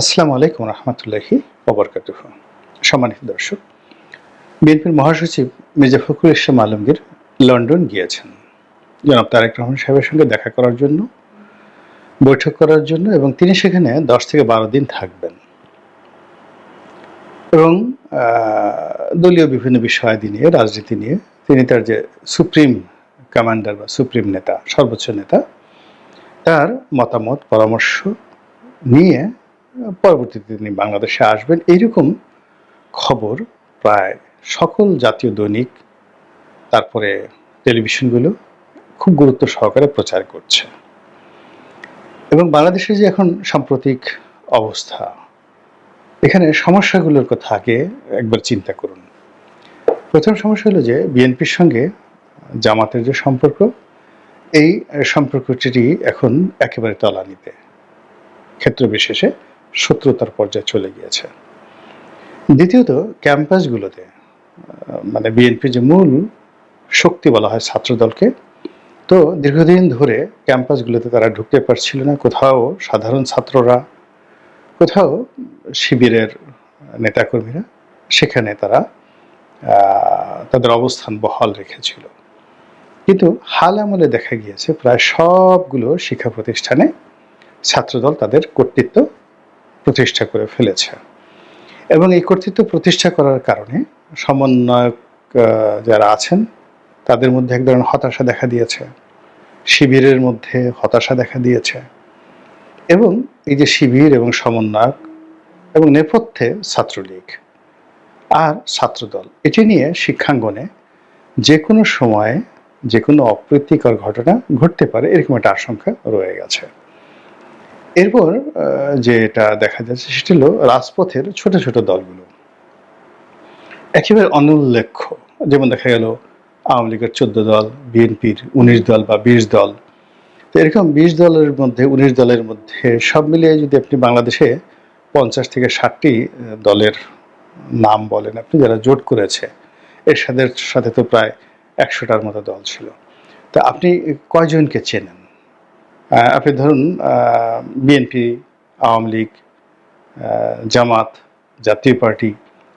আসসালামু আলাইকুম রহমতুল্লাহি ওবরকাতুহ সম্মানিত দর্শক, বিএনপির মহাসচিব মির্জা ফখরুল ইসলাম আলমগীর লন্ডন গিয়েছেন। জনাব তারেক রহমান সাহেবের সঙ্গে দেখা করার জন্য, বৈঠক করার জন্য এবং তিনি সেখানে দশ থেকে বারো দিন থাকবেন। এবং দলীয় বিভিন্ন বিষয়াদি নিয়ে, রাজনীতি নিয়ে তিনি তার যে সুপ্রিম কমান্ডার বা সুপ্রিম নেতা, সর্বোচ্চ নেতা, তার মতামত, পরামর্শ নিয়ে পরবর্তীতে তিনি বাংলাদেশে আসবেন। এইরকম খবর প্রায় সকল জাতীয় দৈনিক, তারপরে টেলিভিশনগুলো খুব গুরুত্ব সহকারে প্রচার করছে। এবং বাংলাদেশের যে এখন সাম্প্রতিক অবস্থা, এখানে সমস্যাগুলোর কথা আগে একবার চিন্তা করুন। প্রথম সমস্যা হলো যে বিএনপির সঙ্গে জামাতের যে সম্পর্ক, এই সম্পর্কটি এখন একেবারে তলানিতে। ক্ষেত্র বিশেষে শত্রুতার পর্যায়ে চলে গিয়েছে। দ্বিতীয়ত, ক্যাম্পাসগুলোতে মানে বিএনপি যে মূল শক্তি বলা হয় ছাত্রদলকে, তো দীর্ঘদিন ধরে ক্যাম্পাসগুলোতে তারা ঢুকতে পারছিল না। কোথাও সাধারণ ছাত্ররা, কোথাও শিবিরের নেতাকর্মীরা, সেখানে তারা তাদের অবস্থান বহাল রেখেছিল। কিন্তু হাল আমলে দেখা গিয়েছে, প্রায় সবগুলো শিক্ষা প্রতিষ্ঠানে ছাত্রদল তাদের কর্তৃত্ব প্রতিষ্ঠা করে ফেলেছে। এবং এই কর্তৃত্ব প্রতিষ্ঠা করার কারণে সমন্বয়ক যারা আছেন, তাদের মধ্যে এক ধরনের হতাশা দেখা দিয়েছে। শিবিরের মধ্যে হতাশা দেখা দিয়েছে। এবং এই যে শিবির এবং সমন্বয়ক এবং নেপথ্যে ছাত্রলীগ আর ছাত্রদল, এটি নিয়ে শিক্ষাঙ্গনে যে কোনো সময়ে যে কোনো অপ্রীতিকর ঘটনা ঘটতে পারে, এরকম একটা আশঙ্কা রয়ে গেছে। এরপর যেটা দেখা যাচ্ছে সেটি হলো রাজপথের ছোট ছোট দলগুলো। একেবারে অনুল্লেখ্য। যেমন দেখা গেল আওয়ামী লীগের চোদ্দ দল, বিএনপির উনিশ দল বা বিশ দল। তো এরকম বিশ দলের মধ্যে, উনিশ দলের মধ্যে সব মিলিয়ে যদি আপনি বাংলাদেশে পঞ্চাশ থেকে ষাটটি দলের নাম বলেন আপনি, যারা জোট করেছে এর সাথে সাথে তো প্রায় একশোটার মতো দল ছিল। তা আপনি কয়জনকে চেনেন? আপনি ধরুন বিএনপি আওয়ামী লীগ জামাত, জাতীয় পার্টি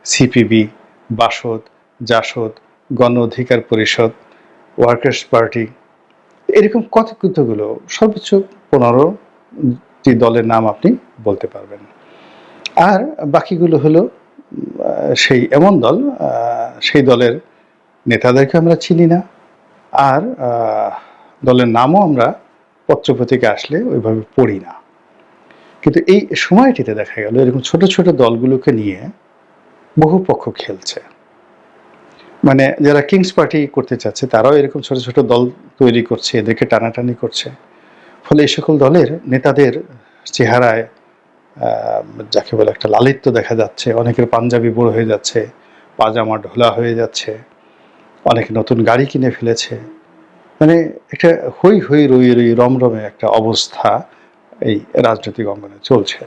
সিপিবি বাসদ, জাসদ, গণ অধিকার পরিষদ, ওয়ার্কার্স পার্টি, এরকম কত কতগুলো সর্বোচ্চ পনেরোটি দলের নাম আপনি বলতে পারবেন। আর বাকিগুলো হলো সেই এমন দল সেই দলের নেতাদেরকে আমরা চিনি না, আর দলের নামও আমরা পত্রপত্রিকা আসলে ওইভাবে পড়ি না। কিন্তু এই সময়টিতে দেখা গেল এরকম ছোট ছোট দলগুলোকে নিয়ে বহু পক্ষ খেলছে। মানে যারা কিংস পার্টি করতে চাচ্ছে তারাও এরকম ছোট ছোট দল তৈরি করছে, এদেরকে টানাটানি করছে। ফলে এই সকল দলের নেতাদের চেহারায় যাকে বলে একটা লালিত্য দেখা যাচ্ছে, অনেকের পাঞ্জাবি বড় হয়ে যাচ্ছে, পাজামা ঢোলা হয়ে যাচ্ছে, অনেকে নতুন গাড়ি কিনে ফেলেছে। মানে একটা হই হই রই রই রমরমে একটা অবস্থা এই রাজনৈতিক অঙ্গনে চলছে।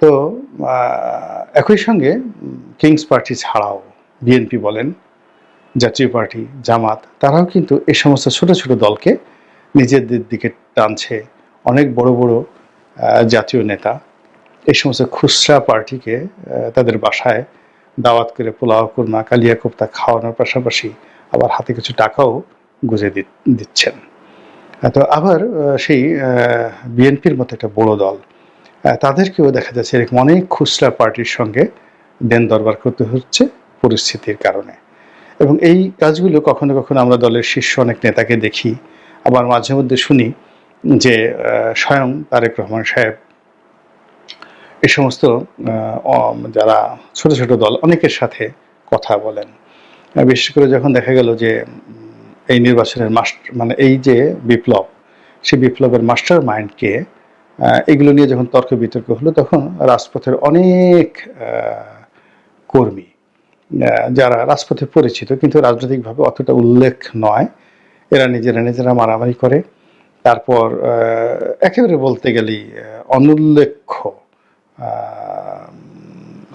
তো একই সঙ্গে কিংস পার্টি ছাড়াও বিএনপি বলেন, জাতীয় পার্টি, জামাত, তারাও কিন্তু এ সমস্ত ছোট ছোট দলকে নিজেদের দিকে টানছে। অনেক বড় বড় জাতীয় নেতা এই সমস্ত খুচরা পার্টিকে তাদের বাসায় দাওয়াত করে পোলাও, কুরমা কালিয়া কোপ্তা খাওয়ানোর পাশাপাশি আবার হাতে কিছু টাকাও গুজে দিচ্ছেন। তো আবার সেই বিএনপির মতো একটা বড় দল তাদেরকেও দেখা যাচ্ছে এরকম অনেক খুচরা পার্টির সঙ্গে দেন দরবার করতে হচ্ছে পরিস্থিতির কারণে। এবং এই কাজগুলো কখনো কখনো আমরা দলের শীর্ষ অনেক নেতাকে দেখি, আবার মাঝে মধ্যে শুনি যে স্বয়ং তারেক রহমান সাহেব এ সমস্ত যারা ছোট ছোট দল, অনেকের সাথে কথা বলেন। বিশেষ করে যখন দেখা গেল যে এই নির্বাচনের মাস্টার মানে এই যে বিপ্লব সেই বিপ্লবের মাস্টার মাইন্ডকে এগুলো নিয়ে যখন তর্ক বিতর্ক হলো তখন রাজপথের অনেক কর্মী যারা রাজপথে পরিচিত কিন্তু রাজনৈতিকভাবে অতটা উল্লেখ নয়, এরা নিজেরা নিজেরা মারামারি করে। তারপর একেবারে বলতে গেলেই অনুল্লেখ্য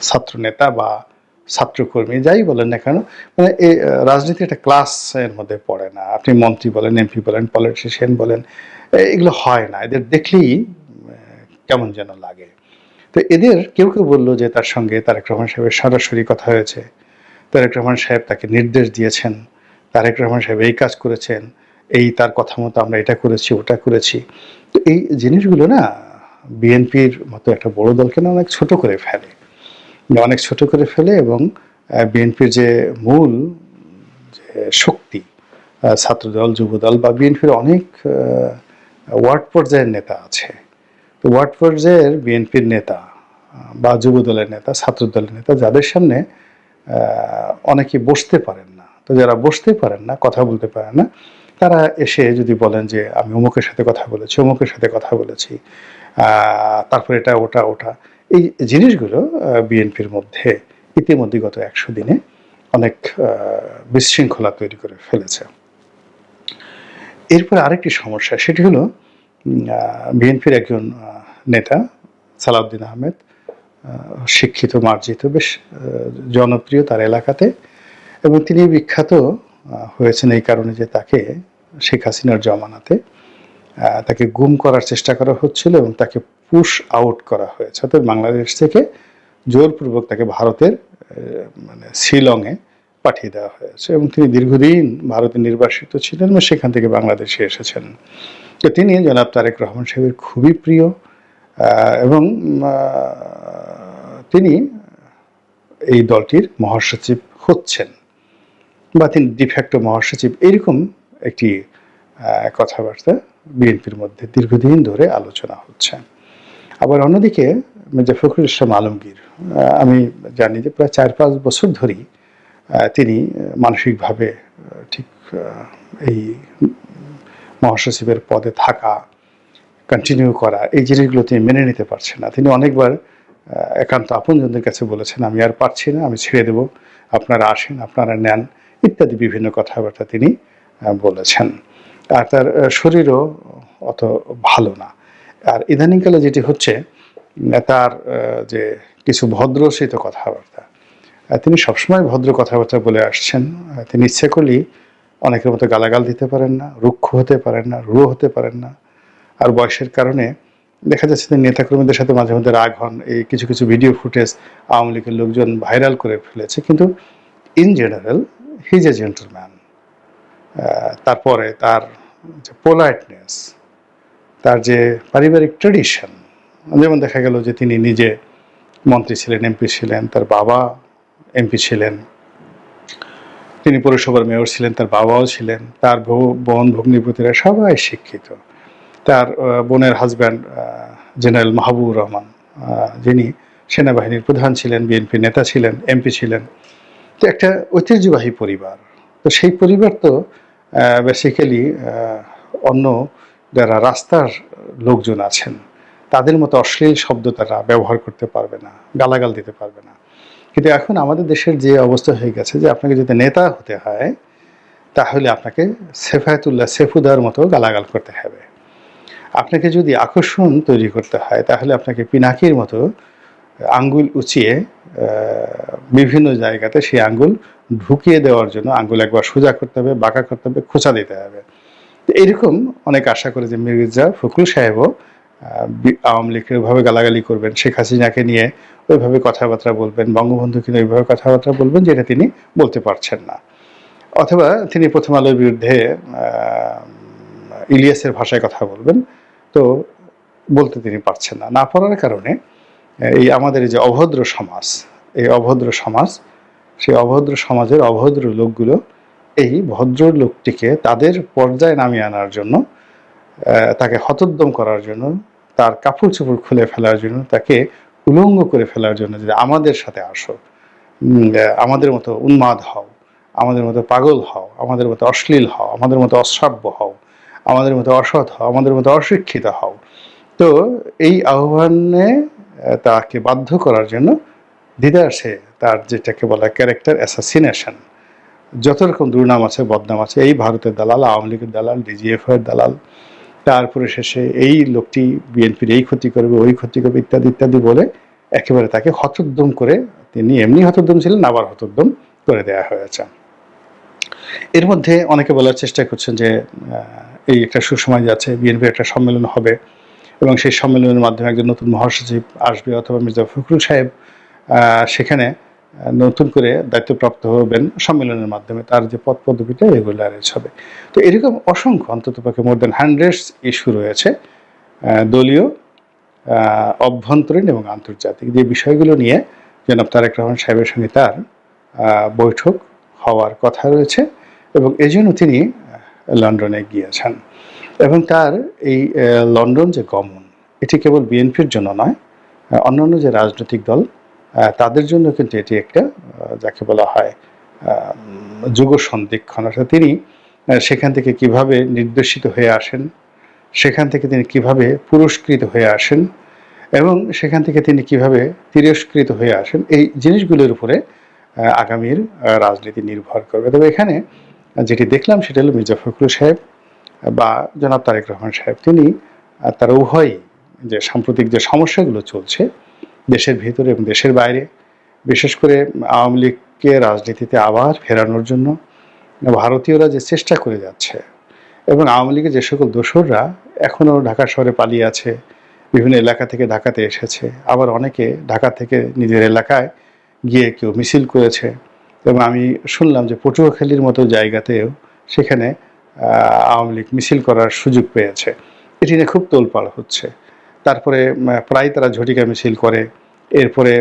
ছাত্রনেতা বা ছাত্রকর্মী, যাই বলেন না কেন মানে এই রাজনীতি একটা ক্লাসের মধ্যে পড়ে না। আপনি মন্ত্রী বলেন এমপি বলেন পলিটিশিয়ান বলেন এগুলো হয় না। এদের দেখলেই কেমন যেন লাগে। তো এদের কেউ কেউ বলল যে তার সঙ্গে তারেক রহমান সাহেবের সরাসরি কথা হয়েছে। তারেক রহমান সাহেব তাকে নির্দেশ দিয়েছেন। তারেক রহমান সাহেব এই কাজ করেছেন, এই তার কথা মতো আমরা এটা করেছি, ওটা করেছি। তো এই জিনিসগুলো না বিএনপির মতো একটা বড় দলকে না অনেক ছোট করে ফেলে। অনেক ছোট করে ফেলে এবং বিএনপির যে মূল যে শক্তি ছাত্রদল, যুবদল বা বিএনপির অনেক ওয়ার্ড পর্যায়ের নেতা আছে। তো ওয়ার্ড পর্যায়ের বিএনপির নেতা বা যুবদলের নেতা, ছাত্রদলের নেতা যাদের সামনে অনেকে বসতে পারেন না। তো যারা বসতে পারেন না, কথা বলতে পারেন না, তারা এসে যদি বলেন যে, আমি অমুকের সাথে কথা বলেছি, অমুকের সাথে কথা বলেছি তারপর এটা, ওটা ওটা। এই জিনিসগুলো বিএনপির মধ্যে ইতিমধ্যে গত একশো দিনে অনেক বিশৃঙ্খলা তৈরি করে ফেলেছে। এরপরে আরেকটি সমস্যা, সেটি হলো বিএনপির একজন নেতা, সালাউদ্দিন আহমেদ শিক্ষিত, মার্জিত, বেশ জনপ্রিয় তার এলাকাতে এবং তিনি বিখ্যাত হয়েছেন এই কারণে যে তাকে শেখ হাসিনার জমানাতে তাকে গুম করার চেষ্টা করা হচ্ছিল এবং তাকে পুশ আউট করা হয়েছে। অর্থাৎ বাংলাদেশ থেকে জোরপূর্বক তাকে ভারতের মানে শিলংয়ে পাঠিয়ে দেওয়া হয়েছে এবং তিনি দীর্ঘদিন ভারতে নির্বাসিত ছিলেন এবং সেখান থেকে বাংলাদেশে এসেছেন। তো তিনি জনাব তারেক রহমান সাহেবের খুবই প্রিয় এবং তিনি এই দলটির মহাসচিব হচ্ছেন বা তিনি ডিফ্যাক্টো মহাসচিব, এরকম একটি কথাবার্তা বিএনপির মধ্যে দীর্ঘদিন ধরে আলোচনা হচ্ছে। আবার অন্যদিকে মির্জা ফখরুল ইসলাম আলমগীর আমি জানি যে প্রায় চার পাঁচ বছর ধরেই তিনি মানসিকভাবে ঠিক এই মহাসচিবের পদে থাকা কন্টিনিউ করা, এই জিনিসগুলো তিনি মেনে নিতে পারছেন না। তিনি অনেকবার একান্ত আপনজনদের কাছে বলেছেন, আমি আর পারছি না, আমি ছেড়ে দেব। আপনারা আসেন, আপনারা নেন, ইত্যাদি বিভিন্ন কথাবার্তা তিনি বলেছেন। আর তার শরীরও অত ভালো না। আর ইদানিংকালে যেটি হচ্ছে তার যে কিছু ভদ্রসিত কথাবার্তা তিনি সবসময় ভদ্র কথাবার্তা বলে আসছেন। তিনি ইচ্ছে করলেই অনেকের মতো গালাগাল দিতে পারেন না, রুক্ষ হতে পারেন না রুয়ো হতে পারেন না। আর বয়সের কারণে দেখা যাচ্ছে যে নেতাকর্মীদের সাথে মাঝে মধ্যে রাগ হন। এই কিছু কিছু ভিডিও ফুটেজ আওয়ামী লীগের লোকজন ভাইরাল করে ফেলেছে। কিন্তু in general his a gentleman তারপরে তার যে পোলাইটনেস তার যে পারিবারিক ট্রেডিশন যেমন দেখা গেল যে তিনি নিজে মন্ত্রী ছিলেন এমপি ছিলেন, তার বাবা এমপি ছিলেন, তিনি পৌরসভার মেয়র ছিলেন, তার বাবাও ছিলেন, তার বোন, ভগ্নিপতিরা সবাই শিক্ষিত। তার বোনের হাজব্যান্ড জেনারেল মাহবুব রহমান যিনি সেনাবাহিনীর প্রধান ছিলেন বিএনপি নেতা ছিলেন এমপি ছিলেন। তো একটা ঐতিহ্যবাহী পরিবার। তো সেই পরিবার তো বেসিক্যালি অন্য যারা রাস্তার লোকজন আছেন, তাদের মতো অশ্লীল শব্দ তারা ব্যবহার করতে পারবে না, গালাগাল দিতে পারবে না। কিন্তু এখন আমাদের দেশের যে অবস্থা হয়ে গেছে যে আপনাকে যদি নেতা হতে হয়, তাহলে আপনাকে সেফায়তুল্লাহ, সেফুদার মতো গালাগাল করতে হবে। আপনাকে যদি আকর্ষণ তৈরি করতে হয়, তাহলে আপনাকে পিনাকির মতো আঙ্গুল উঁচিয়ে বিভিন্ন জায়গাতে সেই আঙ্গুল ঢুকিয়ে দেওয়ার জন্য আঙ্গুল একবার সোজা করতে হবে, বাঁকা করতে হবে, খোঁচা দিতে হবে। তো এরকম অনেক আশা করে যে মির্জা ফখরুল সাহেবও আওয়ামী লীগের ওইভাবে গালাগালি করবেন, শেখ হাসিনাকে নিয়ে ওইভাবে কথাবার্তা বলবেন, বঙ্গবন্ধুকে নিয়ে ওইভাবে কথাবার্তা বলবেন, যেটা তিনি বলতে পারছেন না। অথবা তিনি প্রথম আলোর বিরুদ্ধে ইলিয়াসের ভাষায় কথা বলবেন, তো বলতে তিনি পারছেন না। না পারার কারণে এই আমাদের যে অভদ্র সমাজ এই অভদ্র সমাজ সেই অভদ্র সমাজের অভদ্র লোকগুলো এই ভদ্র লোকটিকে তাদের পর্যায়ে নামিয়ে আনার জন্য তাকে হতোদ্যম করার জন্য তার কাপড় চোপড় খুলে ফেলার জন্য তাকে উলঙ্গ করে ফেলার জন্য যে আমাদের সাথে আসো আমাদের মতো উন্মাদ হও আমাদের মতো পাগল হও আমাদের মতো অশ্লীল হও আমাদের মতো অশ্রাব্য হও আমাদের মতো অসৎ হও আমাদের মতো অশিক্ষিত হও। তো এই আহ্বানে আহ, তাকে বাধ্য করার জন্য দিদাসে তার যেটাকে বলা ক্যারেক্টার অ্যাসাসিনেশন যত রকম দুর্নাম আছে, বদনাম আছে, এই ভারতের দালাল, আওয়ামী লীগের দালাল ডিজিএফ এর দালাল, তারপরে শেষে এই লোকটি বিএনপির এই ক্ষতি করবে, ওই ক্ষতি করবে, ইত্যাদি ইত্যাদি বলে একেবারে তাকে হতোদ্যম করে তিনি এমনি হতোদ্যম ছিলেন, আবার হতোদ্যম করে দেয়া হয়েছে। এর মধ্যে অনেকে বলার চেষ্টা করছেন যে এই একটা সুসময় যাচ্ছে বিএনপির একটা সম্মেলন হবে। এবং সেই সম্মেলনের মাধ্যমে একজন নতুন মহাসচিব আসবে অথবা মির্জা ফখরুল সাহেব সেখানে নতুন করে দায়িত্বপ্রাপ্ত হবেন সম্মেলনের মাধ্যমে। তার যে পদ পদবিটা রেগুলারাইজ হবে। তো এরকম অসংখ্য, অন্তত পক্ষে মোর দেন হান্ড্রেডস ইস্যু রয়েছে দলীয় অভ্যন্তরীণ এবং আন্তর্জাতিক। যে বিষয়গুলো নিয়ে জনাব তারেক রহমান সাহেবের সঙ্গে তার বৈঠক হওয়ার কথা রয়েছে এবং এজন্য তিনি লন্ডনে গিয়েছেন। এবং তার এই লন্ডন যে গমন, এটি কেবল বিএনপির জন্য নয় অন্যান্য যে রাজনৈতিক দল তাদের জন্য কিন্তু এটি একটা যাকে বলা হয় যুগ সন্ধিক্ষণ অর্থাৎ তিনি সেখান থেকে কীভাবে নির্দেশিত হয়ে আসেন, সেখান থেকে তিনি কীভাবে পুরস্কৃত হয়ে আসেন, এবং সেখান থেকে তিনি কীভাবে তিরস্কৃত হয়ে আসেন, এই জিনিসগুলোর উপরে আগামীর রাজনীতি নির্ভর করবে। তবে এখানে যেটি দেখলাম সেটা হলো মির্জা ফখরুল সাহেব বা জনাব তারেক রহমান সাহেব, তিনি তারা উভয়ই যে সাম্প্রতিক যে সমস্যাগুলো চলছে দেশের ভিতরে এবং দেশের বাইরে, বিশেষ করে আওয়ামী লীগকে রাজনীতিতে আবার ফেরানোর জন্য ভারতীয়রা যে চেষ্টা করে যাচ্ছে এবং আওয়ামী লীগের যে সকল দোসররা এখনও ঢাকা শহরে পালিয়ে আছে, বিভিন্ন এলাকা থেকে ঢাকাতে এসেছে, আবার অনেকে ঢাকা থেকে নিজের এলাকায় গিয়ে কেউ মিছিল করেছে এবং আমি শুনলাম যে পটুয়াখালীর মতো জায়গাতেও সেখানে আওয়ামী লীগ মিছিল করার সুযোগ পেয়েছে। এটি নিয়ে খুব তোলপাড় হচ্ছে। তারপরে প্রায় তারা ঝটিকা মিছিল করে। এরপরে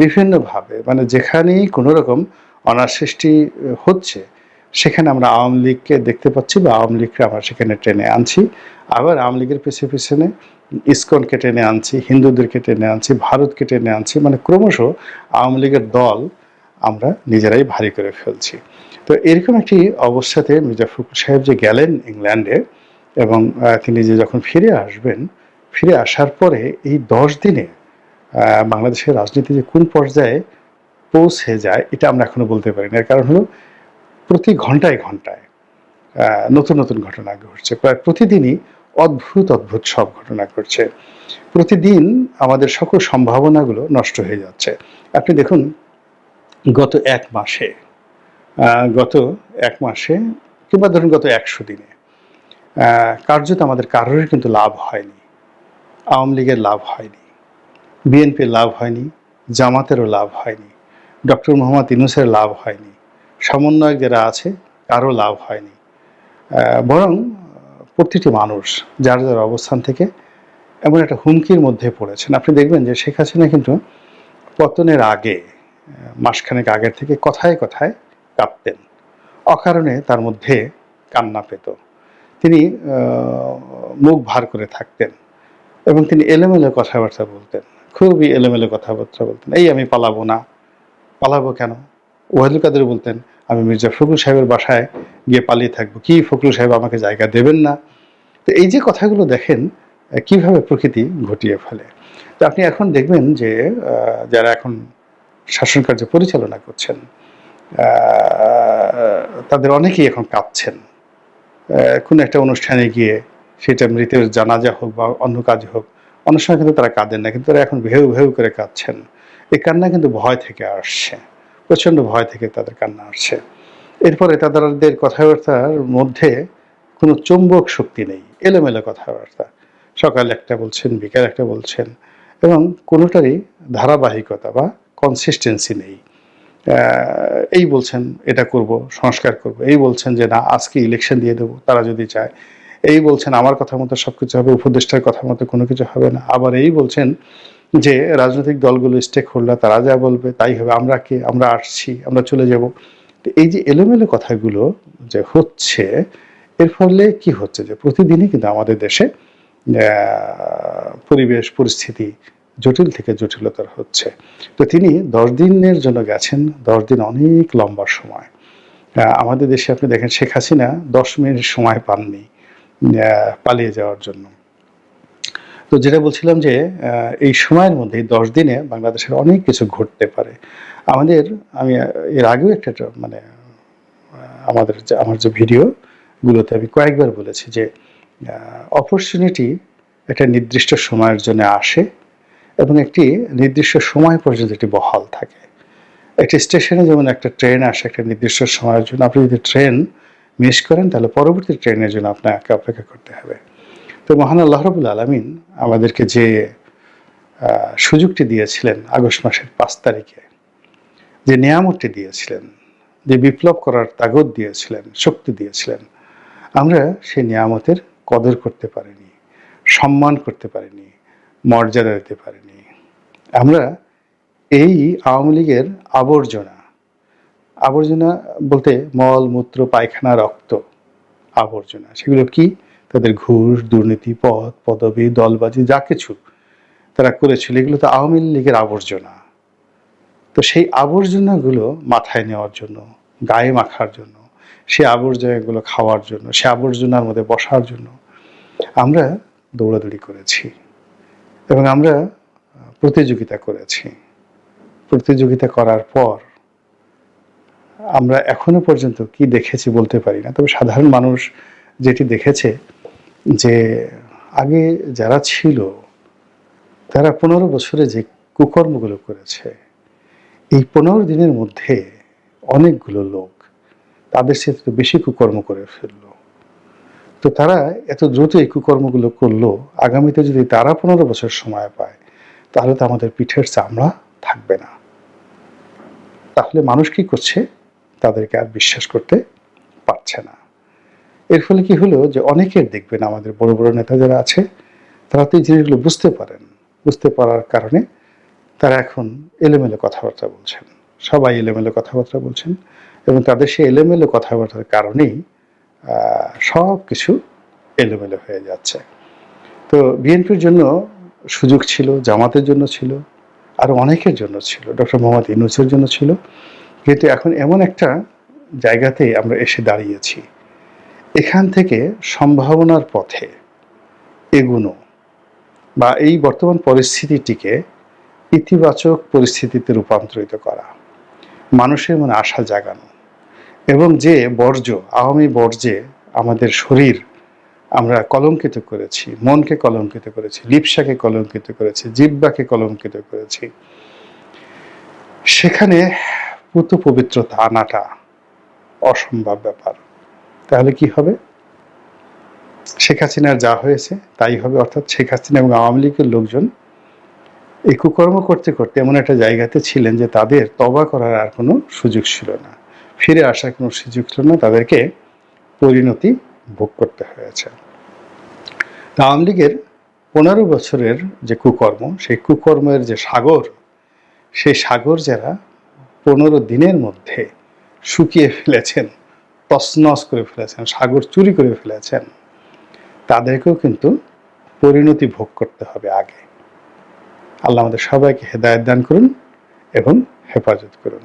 বিভিন্নভাবে মানে যেখানেই কোনো রকম অনাসৃষ্টি হচ্ছে, সেখানে আমরা আওয়ামী লীগকে দেখতে পাচ্ছি বা আওয়ামী লীগকে আমরা সেখানে টেনে আনছি। আবার আওয়ামী লীগের পেছনে পেছনে ইসকনকে টেনে আনছি, হিন্দুদেরকে টেনে আনছি, ভারতকে টেনে আনছি মানে ক্রমশ আওয়ামী লীগের দল আমরা নিজেরাই ভারী করে ফেলছি। তো এরকম একটি অবস্থাতে মির্জা ফখরুল সাহেব যে গেলেন ইংল্যান্ডে এবং তিনি যে যখন ফিরে আসবেন, ফিরে আসার পরে এই দশ দিনে বাংলাদেশের রাজনীতি যে কোন পর্যায়ে পৌঁছে যায়, এটা আমরা এখনও বলতে পারি না এর কারণ হলো প্রতি ঘন্টায় ঘন্টায় নতুন নতুন ঘটনা ঘটছে। প্রায় প্রতিদিনই অদ্ভুত অদ্ভুত সব ঘটনা ঘটছে। প্রতিদিন আমাদের সকল সম্ভাবনাগুলো নষ্ট হয়ে যাচ্ছে। আপনি দেখুন, গত এক মাসে গত এক মাসে কিংবা ধরুন গত একশো দিনে কার্যত আমাদের কারোরই কিন্তু লাভ হয়নি, আওয়ামী লীগের লাভ হয়নি, বিএনপির লাভ হয়নি, জামাতেরও লাভ হয়নি, ডক্টর মোহাম্মদ ইনুসের লাভ হয়নি, সমন্বয়ক যারা আছে কারও লাভ হয়নি বরং প্রতিটি মানুষ যার যার অবস্থান থেকে এমন একটা হুমকির মধ্যে পড়েছেন। আপনি দেখবেন যে শেখ হাসিনা কিন্তু পতনের আগে মাসখানেক আগের থেকে কথায় কথায় কাঁপতেন। অকারণে তার মধ্যে কান্না পেত। তিনি মুখ ভার করে থাকতেন এবং তিনি এলোমেলো কথাবার্তা বলতেন। খুবই এলোমেলো কথাবার্তা বলতেন। এই আমি পালাবো না। পালাবো কেন? ওয়াহিদুল কাদের বলতেন, আমি মির্জা ফখরুল সাহেবের বাসায় গিয়ে পালিয়ে থাকব। কি ফখরুল সাহেব আমাকে জায়গা দেবেন না? তো এই যে কথাগুলো দেখেন কীভাবে প্রকৃতি ঘটিয়ে ফেলে। তো আপনি এখন দেখবেন যে যারা এখন শাসন কার্য পরিচালনা করছেন তাদের অনেকেই এখন কাঁদছেন। কোনো একটা অনুষ্ঠানে গিয়ে সেটা মৃতের জানাজা হোক বা অন্য কাজ হোক, অনেক সময় কিন্তু তারা কাঁদেন না, কিন্তু তারা এখন ভেউ ভেউ করে কাঁদছেন। এই কান্না কিন্তু ভয় থেকে আসছে, প্রচণ্ড ভয় থেকে তাদের কান্না আসছে। এরপরে তাদের কথাবার্তার মধ্যে কোনো চুম্বক শক্তি নেই, এলোমেলো কথাবার্তা। সকাল একটা বলছেন, বিকাল একটা বলছেন, এবং কোনোটারই ধারাবাহিকতা বা কনসিস্টেন্সি নেই। এই বলছেন এটা করব, সংস্কার করব। এই বলছেন যে না, আজকে ইলেকশন দিয়ে দেবো, তারা যদি চায়। এই বলছেন, আমার কথা মতো সব কিছু হবে, উপদেষ্টার কথা মতো কোনো কিছু হবে না। আবার এই বলছেন যে, রাজনৈতিক দলগুলো স্টেক হোল্ডার তারা যা বলবে তাই হবে। আমরা কে? আমরা আসছি, আমরা চলে যাব। তো এই যে এলোমেলো কথাগুলো যে হচ্ছে, এর ফলে কি হচ্ছে? যে প্রতিদিনই কিন্তু আমাদের দেশে পরিবেশ, পরিস্থিতি জটিল থেকে জটিলতর হচ্ছে। তো তিনি দশ দিনের জন্য গেছেন, দশ দিন অনেক লম্বা সময়। আমাদের দেশে আপনি দেখেন শেখ হাসিনা দশ মিনিট সময় পাননি পালিয়ে যাওয়ার জন্য। তো যেটা বলছিলাম যে এই সময়ের মধ্যে দশ দিনে বাংলাদেশের অনেক কিছু ঘটতে পারে। আমাদের, আমি, এর আগেও একটা মানে আমাদের যে, আমার যে ভিডিওগুলোতে আমি কয়েকবার বলেছি যে অপরচুনিটি একটা নির্দিষ্ট সময়ের জন্য আসে। এবং একটি নির্দিষ্ট সময় পর্যন্ত এটি বহাল থাকে। একটি স্টেশনে যেমন একটা ট্রেন আসে একটা নির্দিষ্ট সময়ের জন্য, আপনি যদি ট্রেন মিস করেন, তাহলে পরবর্তী ট্রেনের জন্য আপনাকে অপেক্ষা করতে হবে। তো মহান আল্লাহ রবুল আলমিন আমাদেরকে যে সুযোগটি দিয়েছিলেন আগস্ট মাসের পাঁচ তারিখে, যে নিয়ামতটি দিয়েছিলেন, যে বিপ্লব করার তাগদ দিয়েছিলেন, শক্তি দিয়েছিলেন, আমরা সেই নিয়ামতের কদর করতে পারিনি, সম্মান করতে পারিনি মর্যাদা দিতে পারিনি। আমরা এই আওয়ামী লীগের আবর্জনা আবর্জনা বলতে মল, মূত্র, পায়খানা, রক্ত আবর্জনা, সেগুলো কি? তাদের ঘুষ, দুর্নীতি পদ পদবি, দলবাজি, যা কিছু তারা করেছিল, এগুলো তো আওয়ামী লীগের আবর্জনা। তো সেই আবর্জনাগুলো মাথায় নেওয়ার জন্য, গায়ে মাখার জন্য, সে আবর্জনাগুলো খাওয়ার জন্য, সে আবর্জনার মধ্যে বসার জন্য আমরা দৌড়াদৌড়ি করেছি। এবং আমরা প্রতিযোগিতা করেছি। প্রতিযোগিতা করার পর আমরা এখনও পর্যন্ত কি দেখেছি বলতে পারি না। তবে সাধারণ মানুষ যেটি দেখেছে যে, আগে যারা ছিল, তারা পনেরো বছরে যে কুকর্মগুলো করেছে, এই পনেরো দিনের মধ্যে অনেকগুলো লোক তাদের সাথে বেশি কুকর্ম করে ফেলল। তো তারা এত দ্রুত এই কুকর্মগুলো করল, আগামীতে যদি তারা পনেরো বছর সময় পায়, তাহলে তো আমাদের পিঠের চামড়া থাকবে না। তাহলে মানুষ কি করছে? তাদেরকে আর বিশ্বাস করতে পারছে না। এর ফলে কি হলো যে অনেকের দেখবেন, আমাদের বড় বড় নেতা যারা আছে, তারা তো এই জিনিসগুলো বুঝতে পারেন। বুঝতে পারার কারণে তারা এখন এলোমেলো কথাবার্তা বলছেন। সবাই এলোমেলো কথাবার্তা বলছেন এবং তাদের সেই এলোমেলো কথাবার্তার কারণেই সব কিছু এলোমেলো হয়ে যাচ্ছে। তো বিএনপির জন্য সুযোগ ছিল, জামাতের জন্য ছিল, আর অনেকের জন্য ছিল, ডক্টর মোহাম্মদ ইউনুসের জন্য ছিল। কিন্তু এখন এমন একটা জায়গাতে আমরা এসে দাঁড়িয়েছি। এখান থেকে সম্ভাবনার পথে এগুনো বা এই বর্তমান পরিস্থিতিটিকে ইতিবাচক পরিস্থিতিতে রূপান্তরিত করা, মানুষের মনে আশা জাগানো এবং যে বর্জ্য, আওয়ামী বর্জ্যে আমাদের শরীর আমরা কলঙ্কিত করেছি, মনকে কলঙ্কিত করেছি, লিপসাকে কলঙ্কিত করেছি জিব্বাকে কলঙ্কিত করেছি, সেখানে পুত পবিত্রতা আনাটা অসম্ভব ব্যাপার। তাহলে কি হবে? শেখ হাসিনার যা হয়েছে, তাই হবে, অর্থাৎ শেখ হাসিনা এবং আওয়ামী লীগের লোকজন এই কুকর্ম করতে করতে এমন একটা জায়গাতে ছিলেন যে তাদের তবা করার আর কোনো সুযোগ ছিল না। ফিরে আসার কোনো সুযোগ ছিল না, তাদেরকে পরিণতি ভোগ করতে হয়েছে। আওয়ামী লীগের পনেরো বছরের যে কুকর্ম, সেই কুকর্মের যে সাগর, সেই সাগর যারা পনেরো দিনের মধ্যে শুকিয়ে ফেলেছেন তসনস করে ফেলেছেন, সাগর চুরি করে ফেলেছেন, তাদেরকেও কিন্তু পরিণতি ভোগ করতে হবে আগে। আল্লাহ আমাদের সবাইকে হেদায়ত দান করুন এবং হেফাজত করুন।